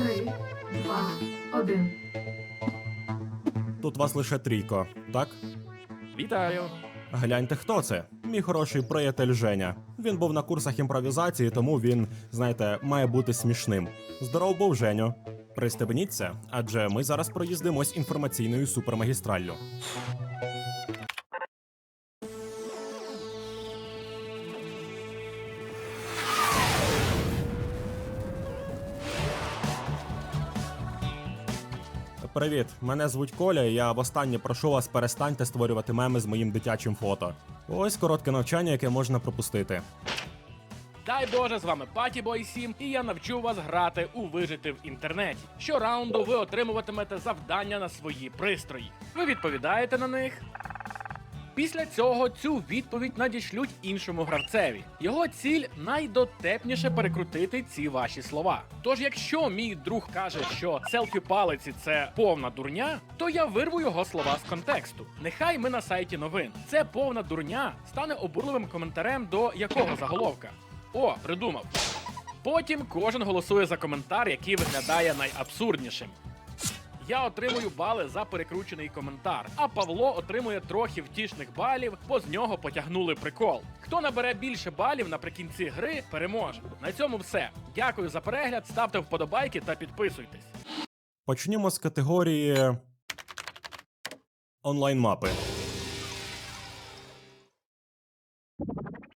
Три, два, один. Тут вас лише трійко, так? Вітаю! Гляньте, хто це? Мій хороший приятель Женя. Він був на курсах імпровізації, тому він, знаєте, має бути смішним. Здоров був Женю. Пристебніться, адже ми зараз проїздимось інформаційною супермагістраллю. Привіт, мене звуть Коля, і я востаннє прошу вас перестаньте створювати меми з моїм дитячим фото. Ось коротке навчання, яке можна пропустити. Дай Боже, з вами Паті Бой 7, і я навчу вас грати у вижити в інтернеті. Щораунду ви отримуватимете завдання на свої пристрої. Ви відповідаєте на них. Після цього цю відповідь надішлють іншому гравцеві. Його ціль найдотепніше перекрутити ці ваші слова. Тож, якщо мій друг каже, що селфі палиці це повна дурня, то я вирву його слова з контексту. Нехай ми на сайті новин. Це повна дурня стане обурливим коментарем до якого заголовка. О, придумав. Потім кожен голосує за коментар, який виглядає найабсурднішим. Я отримую бали за перекручений коментар, а Павло отримує трохи втішних балів, бо з нього потягнули прикол. Хто набере більше балів наприкінці гри, переможе. На цьому все. Дякую за перегляд, ставте вподобайки та підписуйтесь. Почнімо з категорії онлайн-мапи.